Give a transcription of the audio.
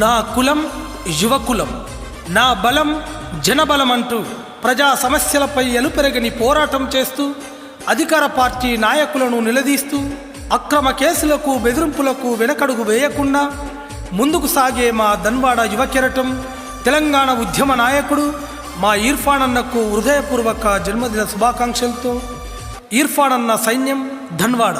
నా కులం యువకులం నా బలం జనబలం అంటూ ప్రజా సమస్యలపై ఎలుపెరగని పోరాటం చేస్తూ అధికార పార్టీ నాయకులను నిలదీస్తూ అక్రమ కేసులకు బెదిరింపులకు వెనకడుగు వేయకుండా ముందుకు సాగే మా ధన్వాడ యువకెరటం తెలంగాణ ఉద్యమ నాయకుడు మా ఇర్ఫాన్ అన్నకు హృదయపూర్వక జన్మదిన శుభాకాంక్షలతో ఇర్ఫాన్ అన్న సైన్యం ధన్వాడ.